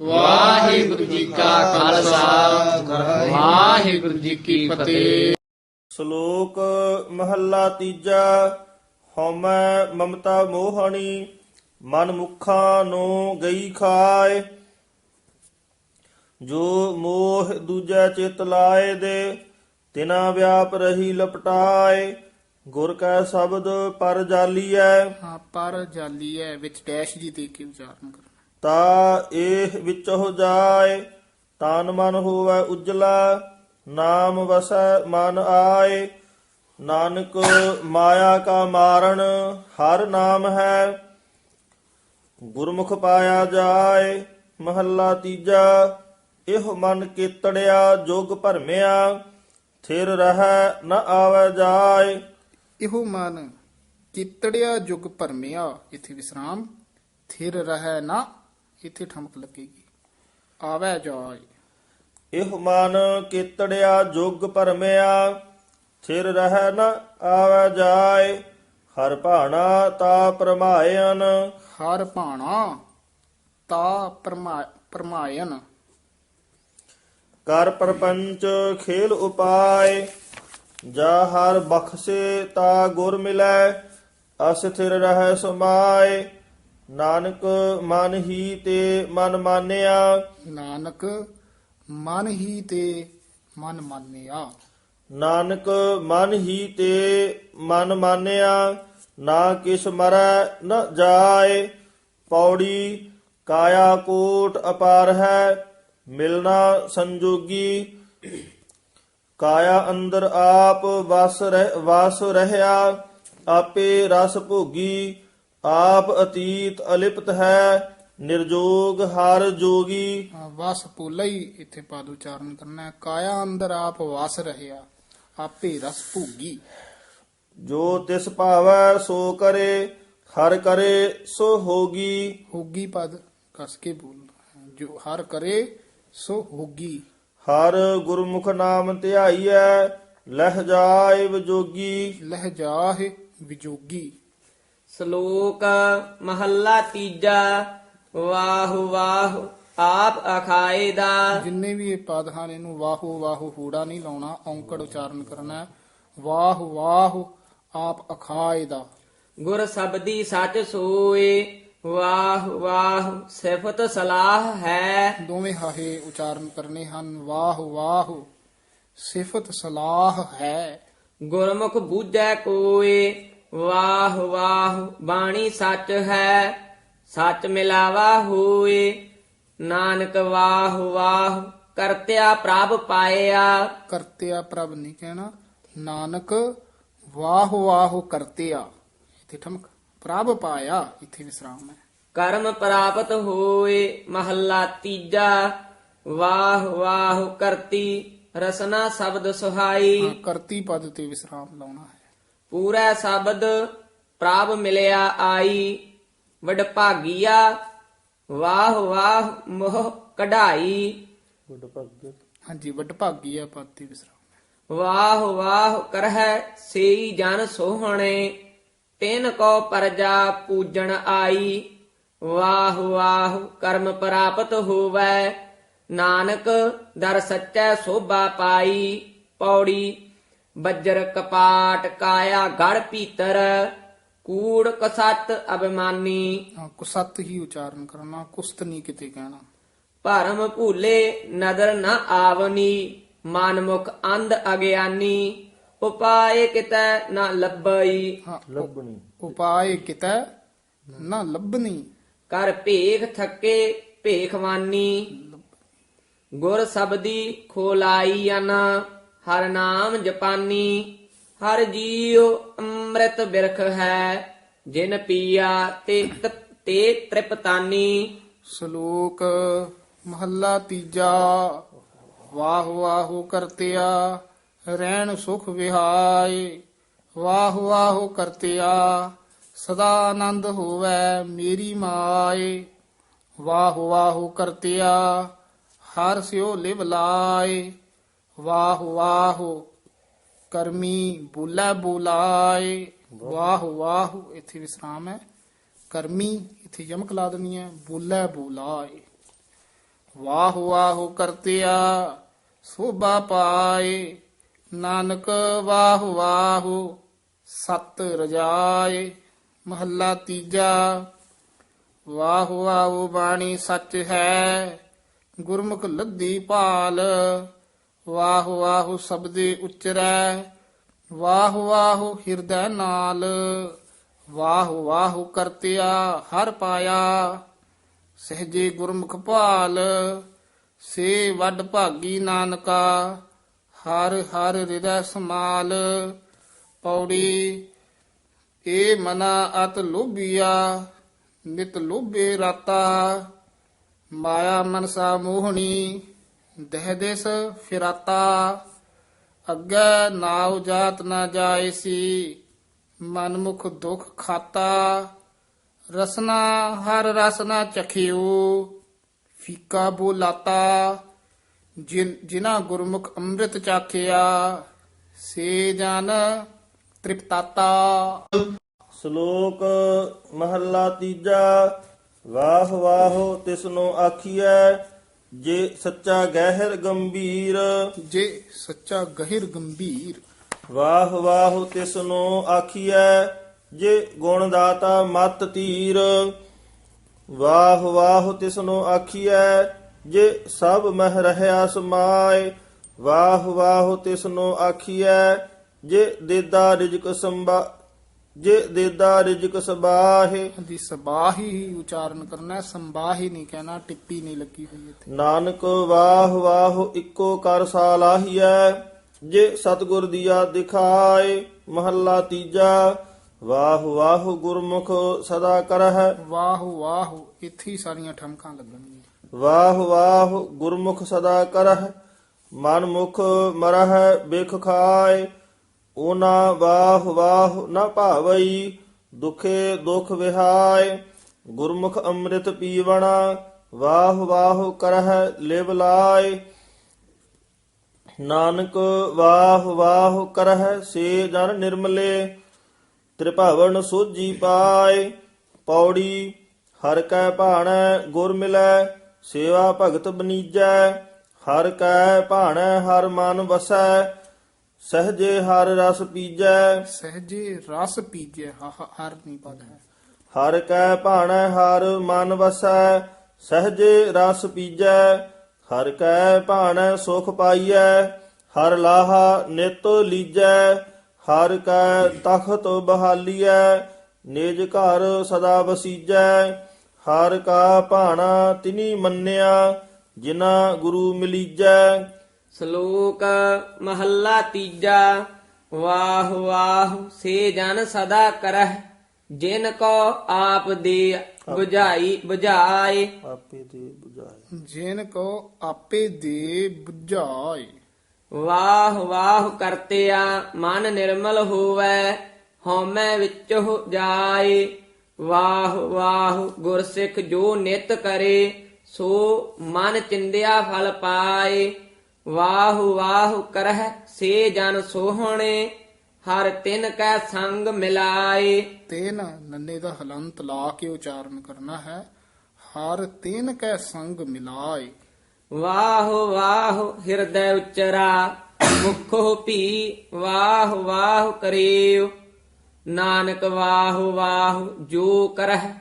ਵਾਹਿਗੁਰੂ ਜੀ ਕਾ ਖਾਲਸਾ। ਵਾਹਿਗੁਰੂ ਜੀ ਕੀ ਫਤਿਹ। ਸ਼ਲੋਕ ਮਹੱਲਾ ਤੀਜਾ ਹਉਮੈ ਮਮਤਾ ਮੋਹਣੀ ਮਨ ਮੁਖਾਂ ਨੂੰ ਗਈ ਖਾਏ। ਜੋ ਮੋਹ ਦੂਜੈ ਚਿਤ ਲਾਏ ਦੇ ਤਿਨਾ ਵਿਆਪ ਰਹੀ ਲਪਟਾਏ। ਗੁਰ ਕੈ ਸ਼ਬਦ ਪਰ ਜਾਲੀਐ। ਹਾਂ ਪਰ ਜਾਲੀ ਹੈ ਵਿੱਚ ਡੈਸ਼ ਜੀ ਦੇ ਕੇ ਉਚਾਰਨ ਕਰਨਾ ਤਾ ਇਹ ਵਿੱਚ ਜਾਏ, ਤਨ ਮਨ ਹੋਵੇ ਉਜਲਾ, ਨਾਮ ਵਸੈ ਮਨ ਆਏ। ਨਾਨਕ ਮਾਇਆ ਕਾ ਮਾਰਨ ਹਰ ਨਾਮ ਹੈ। ਗੁਰਮੁਖ ਪਾਇਆ ਜਾਏ, ਮਹੱਲਾ ਤੀਜਾ, ਇਹ ਮਨ ਕੀਤੜਿਆ, ਜੋਗ ਭਰਮਿਆ, ਥਿਰ ਰਹਿ ਨ ਆਵੇ ਜਾਏ। ਇਹੋ ਮਨ ਕੀਤੜਿਆ, ਜੁਗ ਭਰਮਿਆ, ਇਥੇ ਵਿਸਰਾਮ, ਥਿਰ ਰਹਿ ਨਾ ਇਥੇ ਠਮਕ ਲੱਗੇਗੀ। ਆਵੈ ਜਾਏ ਇਹ ਮਨ ਕੀਤੜਿਆ ਜੁਗ ਭਰਮਿਆ ਥਿਰ ਰਹਿ ਨ ਆਵੇ ਜਾਏ ਹਰ ਭਾਣਾ ਤਾ ਪਰਮਾਇਨ। ਹਰ ਭਾਣਾ ਤਾ ਪਰਮਾ ਪਰਮਾਇਨ। ਕਰ ਪਰਪੰਚ ਖੇਲ ਉਪਾਏ ਜਾ ਹਰ ਬਖਸ਼ੇ ਤਾ ਗੁਰ ਮਿਲੈ ਅਸਥਿਰ ਰਹਿ ਸਮਾਏ। ਨਾਨਕ ਮਨ ਹੀ ਤੇ ਮਨ ਮਾਨਿਆ। ਨਾਨਕ ਮਨ ਹੀ ਤੇ ਮਨ ਮਾਨਿਆ। ਨਾਨਕ ਮਨ ਹੀ ਤੇ ਮਨ ਮਾਨਿਆ। ਨਾ ਕਿਸ ਮਰੈ ਨ ਜਾਏ। ਪੌੜੀ ਕਾਇਆ ਕੋਟ ਅਪਾਰ ਹੈ। ਮਿਲਣਾ ਸੰਜੋਗੀ। ਕਾਇਆ ਅੰਦਰ ਆਪ ਵਸ ਰਹਿ ਵਸ ਰਹਿਆ। ਆਪੇ ਰਸ ਭੋਗੀ। ਆਪ ਅਤੀਤ ਅਲਿਪਤ ਹੈ ਨਿਰਜੋਗ ਹਰ ਜੋਗੀ। ਵਸ ਹੀ ਇੱਥੇ ਪਦ ਉਚਾਰਨ ਕਰਨਾ ਹੈ। ਕਾਇਆ ਅੰਦਰ ਆਪ ਵਸ ਰਹਿਆ ਆਪੇ ਰਸ ਭੂਗੀ। ਜੋ ਤਿਸ ਭਾਵੈ ਸੋ ਕਰੇ ਹਰ ਕਰੇ ਸੋ ਹੋਗੀ। ਹੋਗੀ ਪਦ ਕਸ ਕੇ ਬੋਲਣਾ ਹੈ। ਜੋ ਹਰ ਕਰੇ ਸੋ ਹੋਗੀ। ਹਰ ਗੁਰਮੁਖ ਨਾਮ ਧਿਆਈਐ ਲਹਿ ਜਾਏ ਵਿਜੋਗੀ। ਲਹਿ ਜਾਹਿ ਵਿਜੋਗੀ। ਸ਼ਲੋਕ ਮਹੱਲਾ ਤੀਜਾ। ਵਾਹ ਵਾਹ ਆਪ ਅਖਾਏ ਦਾ ਜਿੰਨੇ ਵੀ ਇਹ ਪਦ ਹਨ ਇਹਨੂੰ ਵਾਹੋ ਵਾਹੋ ਹੂੜਾ ਨਹੀਂ ਲਾਉਣਾ ਔਂਕੜ ਉਚਾਰਨ ਕਰਨਾ। ਵਾਹ ਵਾਹ ਆਪ ਅਖਾਏ ਦਾ ਗੁਰ ਸਬਦੀ ਸੱਚ ਸੋਏ ਵਾਹ ਵਾਹ ਸਿਫਤ ਸਲਾਹ ਹੈ। ਦੋਵੇਂ ਹਾਹੇ ਉਚਾਰਨ ਕਰਨੇ ਹਨ। ਵਾਹ ਵਾਹ ਸਿਫਤ ਸਲਾਹ ਹੈ। ਗੁਰਮੁਖ ਬੂਝੈ ਕੋਏ ਵਾਹ ਵਾਹ ਬਾਣੀ ਸੱਚ ਹੈ ਸੱਚ ਮਿਲਾਵਾ ਹੋਏ। ਨਾਨਕ ਵਾਹ ਵਾਹ ਕਰਤਿਆ ਪ੍ਰਭ ਪਾਇਆ। ਕਰਤਿਆ ਪ੍ਰਭ ਨਹੀਂ ਕਹਿਣਾ ਨਾਨਕ ਵਾਹ ਵਾਹ ਕਰਤਿਆ। ਇੱਥੇ ਠਮਕ ਪ੍ਰਭ ਪਾਇਆ ਇੱਥੇ ਵਿਸਰਾਮ ਹੈ। ਕਰਮ ਪ੍ਰਾਪਤ ਹੋਏ ਮਹੱਲਾ ਤੀਜਾ। ਵਾਹ ਵਾਹ ਕਰਤੀ ਰਸਨਾ ਸ਼ਬਦ ਸੁਹਾਈ। ਕਰਤੀ ਪਦ ਤੇ ਵਿਸਰਾਮ ਲਾਉਣਾ ਹੈ। ਪੂਰਾ ਸ਼ਬਦ ਪ੍ਰਭ ਮਿਲਿਆ ਆਈ ਵਡਭਾਗੀਆ ਵਾਹ ਵਾਹ ਮੋਹ ਕਢਾਈ। ਹਾਂਜੀ ਵੱਡ ਭਾਗੀ ਹੈ ਪਦ ਤੇ ਵਿਸਰਾਮ। ਵਾਹ ਵਾਹ ਕਰਹਿ ਸੇਈ ਜਨ ਸੋਹਣੇ ਤਿਨ ਕੋ ਪਰਜਾ ਪੂਜਣ ਆਈ। ਵਾਹ ਵਾਹ ਕਰਮ ਪ੍ਰਾਪਤ ਹੋਵੈ ਨਾਨਕ ਦਰ ਸੱਚੈ ਸੋਭਾ ਪਾਈ ਪੌੜੀ ਬੱਜਰ ਕਪਾਟ ਕਾਇਆ ਗੜ ਪੀਤਰ ਕੂੜ ਕਸਤ ਅਭਿਮਾਨੀ। ਹਾਂ, ਕੁਸਤ ਹੀ ਉਚਾਰਨ ਕਰਨਾ ਕੁਸਤ ਨਹੀਂ ਕਿਤੇ ਕਹਿਣਾ। ਭਰਮ ਭੂਲੇ ਨਦਰ ਨ ਆਵਨੀ ਮਨਮੁਖ ਅੰਧ ਅਗਿਆਨੀ। ਉਪਾਏ ਕਿਤੈ ਨ ਲੱਭਈ। ਹਾਂ ਲੱਭਣੀ। ਉਪਾਏ ਕਿਤੈ ਨਾ ਲੱਭਣੀ। ਕਰ ਭੇਖ ਥੱਕੇ ਭੇਖਵਾਨੀ ਗੁਰ ਸਬਦੀ ਖੋਲਾਈ ਅਨ। ਹਰ ਨਾਮ ਜਪਾਨੀ, ਹਰ ਜੀਉ ਅੰਮ੍ਰਿਤ ਬਿਰਖ ਹੈ। ਜਿਨ ਪੀਆ ਤੇ ਤ- ਤੇ ਤ੍ਰਿਪਤਾਨੀ। ਸ਼ਲੋਕ ਮਹੱਲਾ ਤੀਜਾ, ਵਾਹ ਵਾਹ ਕਰਤਿਆ ਰਹਿਣ ਸੁਖ ਵਿਹਾਏ ਵਾਹ ਵਾਹ ਕਰਤਿਆ, ਸਦਾ ਆਨੰਦ ਹੋਵੇ ਮੇਰੀ ਮਾਏ। ਵਾਹ ਵਾਹ ਕਰਤਿਆ, ਹਰ ਸਿਓ ਲਿਵ ਲਾਏ। ਵਾਹ ਵਾਹ ਕਰਮੀ ਬੁਲਾ ਬੁਲਾਏ। ਵਾਹ ਵਾਹ, ਇੱਥੇ ਵਿਸਰਾਮ ਹੈ। ਕਰਮੀ ਇੱਥੇ ਯਮਕ ਲਾ ਦੇਣੀ ਹੈ, ਬੁਲਾ ਬੁਲਾਏ। ਵਾਹ ਵਾਹ ਕਰਤਿਆ ਸੋਭਾ ਪਾਏ। ਨਾਨਕ ਵਾਹ ਵਾਹ ਸਤ ਰਜਾਏ। ਮਹੱਲਾ ਤੀਜਾ, ਵਾਹ ਵਾਹ ਬਾਣੀ ਸੱਚ ਹੈ। ਗੁਰਮੁਖ ਲੱਦੀ ਭਾਲ। ਵਾਹ ਵਾਹ ਸਬਦੇ ਉਚਰੈ, ਵਾਹ ਵਾਹ ਹਿਰਦੈ ਨਾਲ, ਵਾਹ ਵਾਹ ਕਰਤਿਆ ਹਰ ਪਾਇਆ। ਸਹਜੇ ਗੁਰਮੁਖ ਭਾਲ, ਸੇ ਵੱਡ ਭਾਗੀ ਨਾਨਕਾ, ਹਰ ਹਰ ਹਿਰਦੈ ਸਮਾਲ ਪੌੜੀ, ਏ ਮਨਾ ਅਤ ਲੋਭੀਆ, ਨਿਤ ਲੋਭੇ ਰਾਤਾ। ਮਾਇਆ ਮਨਸਾ ਮੋਹਣੀ ਦਹਿਦੇਸ ਫਿਰਾਤਾ, ਅੱਗੇ ਨਾਉ ਜਾਤ ਨਾ ਜਾਏ ਸੀ ਦੁਖ ਖਾਤਾ, ਰਸਨਾ ਹਰ ਰਸਨਾ ਚਖਿਓ, ਫੀਕਾ ਬੋਲਾਤਾ, ਜਿਨ ਗੁਰਮੁਖ ਅੰਮ੍ਰਿਤ ਚਾਖਿਆ, ਸੇ ਜਨ ਤ੍ਰਿਪਤਾਤਾ। ਸ਼ਲੋਕ ਮਹੱਲਾ ਤੀਜਾ ਵਾਹ ਵਾਹ ਤਿਸਨੂੰ ਆਖੀਐ ਜੇ ਸੱਚਾ ਗਹਿਰ ਗੰਭੀਰ। ਜੇ ਸੱਚਾ ਗਹਿਰ ਗੰਭੀਰ। ਵਾਹ ਵਾਹ ਤਿਸਨੂੰ ਆਖੀਐ ਜੇ ਗੁਣ ਦਾਤਾ ਮਤ ਧੀਰ ਵਾਹ ਵਾਹ ਤਿਸਨੂੰ ਆਖੀਐ ਜੇ ਸਭ ਮਹਿ ਰਹਿਆ ਸਮਾਏ ਵਾਹ ਵਾਹ ਤਿਸਨੂੰ ਆਖੀਐ ਜੇ ਦੇਦਾ ਰਿਜਕ ਸੰਭਾ ਜੇ ਦੇਦਾ ਰਿਜਕ ਸਬਾਹੇ। ਦੀ ਸਬਾਹੀ ਹੀ ਉਚਾਰਨ ਕਰਨਾ ਹੈ ਸੰਬਾਹੀ ਨਹੀਂ ਕਹਿਣਾ ਟਿੱਪੀ ਨਹੀਂ ਲੱਗੀ ਹੋਈ ਇੱਥੇ। ਨਾਨਕ ਵਾਹ ਵਾਹ ਇੱਕੋ ਕਰ ਸਾਲਾਹੀਐ ਜੇ ਸਤਗੁਰ ਦੀਆ ਦਿਖਾਏ ਮਹੱਲਾ ਤੀਜਾ ਵਾਹ ਵਾਹ ਗੁਰਮੁਖ ਸਦਾ ਕਰਹਿ। ਵਾਹ ਵਾਹ ਇੱਥੇ ਹੀ ਸਾਰੀਆਂ ਠਮਕਾਂ ਲੱਗਣਗੀਆਂ। ਵਾਹ ਵਾਹ ਗੁਰਮੁਖ ਸਦਾ ਕਰਹਿ ਮਨ ਮੁਖ ਮਰਹਿ ਬਿਖ ਖਾਏ ਓਨਾ ਵਾਹ ਵਾਹ ਨਾ ਭਾਵਈ, ਦੁਖੇ ਦੁਖ ਵਿਹਾਇ, ਗੁਰਮੁਖ ਅੰਮ੍ਰਿਤ ਪੀਵਣਾ, ਵਾਹ ਵਾਹ ਕਰਹਿ ਲਿਵ ਲਾਏ ਨਾਨਕ ਵਾਹ ਵਾਹ ਕਰਹਿ ਸੇ ਜਨ ਨਿਰਮਲੇ, ਤ੍ਰਿਭਵਨ ਸੋਜੀ ਪਾਏ ਪੌੜੀ, ਹਰ ਕੈ ਭਾਣੈ ਗੁਰ ਮਿਲੈ, ਸੇਵਾ ਭਗਤ ਬਨੀਜੈ। ਹਰ ਕੈ ਭਾਣੈ ਹਰ ਮਨ ਵਸੈ ਸਹਜੇ ਹਰ ਰਸ ਪੀਜੈ। ਸਹਜੇ ਰਸ ਪੀਜੇ ਹ- ਹਰ ਨਹੀਂ ਪਦ ਹੈ। ਹਰ ਕੈ ਭਾਣੈ ਹਰ ਮਨ ਵਸੈ ਸਹਜੇ ਰਸ ਪੀਜੈ। ਹਰ ਕੈ ਭਾਣੈ ਸੁਖ ਪਾਈਐ ਹਰ ਲਾਹਾ ਨਿਤ ਲੀਜੈ। ਹਰ ਕੈ ਤਖਤ ਬਹਾਲੀਐ ਨਿਜ ਘਰ ਸਦਾ ਵਸੀਜੈ। ਹਰ ਕਾ ਭਾਣਾ ਤਿਨੀ ਮੰਨਿਆ ਜਿਨਾ ਗੁਰੂ ਮਿਲੀਜੈ। ਸ਼ਲੋਕ ਮਹੱਲਾ ਤੀਜਾ। ਵਾਹ ਵਾਹ ਸੇ ਜਨ ਸਦਾ ਕਰਹਿ ਜਿਨ ਕੋ ਆਪ ਦੇ ਬੁਝਾਈ ਬੁਝਾਏ। ਆਪੇ ਦੇ ਬੁਝਾਏ ਜਿਨ ਕੋ ਆਪੇ ਦੇ ਬੁਝਾਏ ਵਾਹ ਵਾਹ ਕਰਤਿਆ ਮਨ ਨਿਰਮਲ ਹੋਵੇ ਹਉਮੈ ਵਿੱਚੋ ਜਾਏ। ਵਾਹ ਵਾਹ ਗੁਰਸਿੱਖ ਜੋ ਨਿਤ ਕਰੇ ਸੋ ਮਨ ਚਿੰਦਿਆ ਫਲ ਪਾਏ। ਵਾਹ ਵਾਹ ਕਰਹਿ ਸੇ ਜਨ ਸੋਹਣੇ ਹਰ ਤਿਨ ਕੈ ਸੰਗ ਮਿਲਾਏ। ਤੇਨ ਨੰਨੇ ਦਾ ਹਲੰਤ ਲਾ ਕੇ ਉਚਾਰਨ ਕਰਨਾ ਹੈ ਹਰ ਤੇਨ ਕੈ ਸੰਗ ਮਿਲਾਏ। ਵਾਹ ਵਾਹ ਹਿਰਦੈ ਉਚਰਾ ਮੁਖੋ ਭੀ ਵਾਹ ਵਾਹ ਕਰਿਓ ਨਾਨਕ ਵਾਹ ਵਾਹ ਜੋ ਕਰਹਿ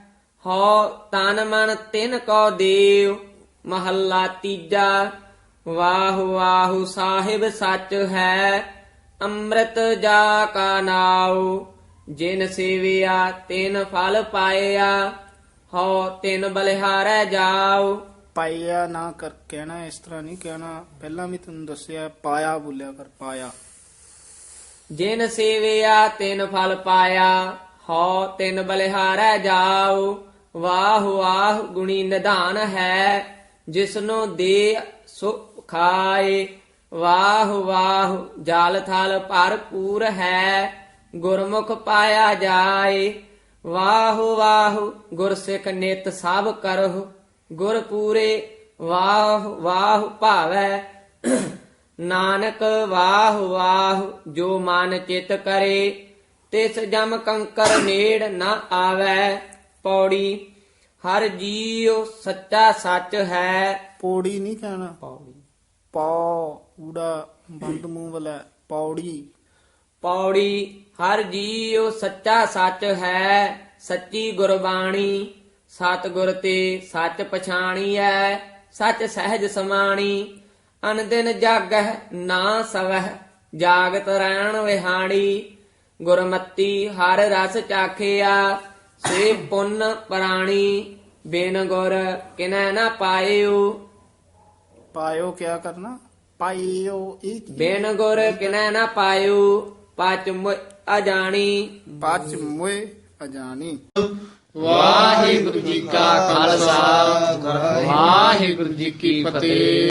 ਹਉ ਤਨ ਮਨ ਤਿਨ ਕੋ ਦੇਵ ਮਹੱਲਾ ਤੀਜਾ ਵਾਹ ਵਾਹ ਸਾਹਿਬ ਸੱਚ ਹੈ ਅੰਮ੍ਰਿਤ ਜਾ ਕਾ ਨਾਉ। ਜਿਨ ਸੇਵਿਆ ਤਿਨ ਫਲ ਪਾਇਆ ਹਉ ਤਿਨ ਬਲਿਹਾਰੈ ਜਾਉ। ਪਾਇਆ ਨਾ ਕਰ ਕਹਿਣਾ ਇਸ ਤਰ੍ਹਾਂ ਨਹੀਂ ਕਹਿਣਾ ਪਹਿਲਾਂ ਵੀ ਤੁਹਾਨੂੰ ਦੱਸਿਆ ਪਾਇਆ ਬੋਲਿਆ ਕਰ ਪਾਇਆ। ਜਿਨ ਸੇਵਿਆ ਤਿਨ ਫਲ ਪਾਇਆ ਹਉ ਤਿਨ ਬਲਿਹਾਰੈ ਜਾਉ। ਵਾਹ ਵਾਹ ਗੁਣੀ ਨਿਧਾਨ ਹੈ ਜਿਸਨੋ ਦੇ ਸੋ ਖਾਏ ਵਾਹ ਵਾਹ ਜਲ ਥਲ ਭਰਪੂਰ ਹੈ ਗੁਰਮੁਖ ਪਾਇਆ ਜਾਏ। ਵਾਹ ਵਾਹ ਗੁਰਸਿੱਖ ਨਿਤ ਸਭ ਕਰਹੁ ਗੁਰ ਪੂਰੇ ਵਾਹ ਵਾਹ ਭਾਵੈ। ਨਾਨਕ ਵਾਹ ਵਾਹ ਜੋ ਮਨ ਚਿਤ ਕਰੇ ਤਿਸ ਜਮ ਕੰਕਰ ਨੇੜ ਨਾ ਆਵੈ। ਪੌੜੀ ਹਰ ਜੀਉ ਸੱਚਾ ਸੱਚ ਹੈ। ਪੌੜੀ ਨਹੀਂ ਕਹਿਣਾ। ਪੌ ਊੜਾ, ਬੰਦ ਮੂੰਹ ਵਾਲਾ, ਪੌੜੀ। ਪੌੜੀ, ਹਰ ਜੀਉ ਸੱਚਾ ਸੱਚ ਹੈ, ਸੱਚੀ ਗੁਰਬਾਣੀ। ਸਤਿਗੁਰ ਤੇ ਸੱਚ ਪਛਾਣੀਐ ਸੱਚ ਸਹਿਜ ਸਮਾਣੀ। ਅਨਦਿਨ ਜਾਗਹਿ, ਨਾ ਸਵਹਿ, ਜਾਗਤ ਰਹਿਣ ਵਿਹਾਣੀ। ਗੁਰਮਤੀ ਹਰ ਰਸ ਚਾਖਿਆ ਸੇ ਪੁੰਨ ਪ੍ਰਾਣੀ। ਬਿਨ ਗੁਰ ਕਿਨੈ ਨਾ ਪਾਇਓ। ਪਾਇਓ ਕਿਆ ਕਰਨਾ? ਪਾਇਓ ਇਹ ਕੀ ਬਿਨ ਗੁਰ ਕਿਨੈ ਨਾ ਪਾਇਓ ਪਚ ਮੁ ਅਜਾਣੀ। ਪਚ ਮੋਏ ਅਜਾਨੀ ਵਾਹਿਗੁਰੂ ਜੀ ਕਾ ਖਾਲਸਾ ਵਾਹਿਗੁਰੂ ਜੀ ਕੀ ਫਤਿਹ।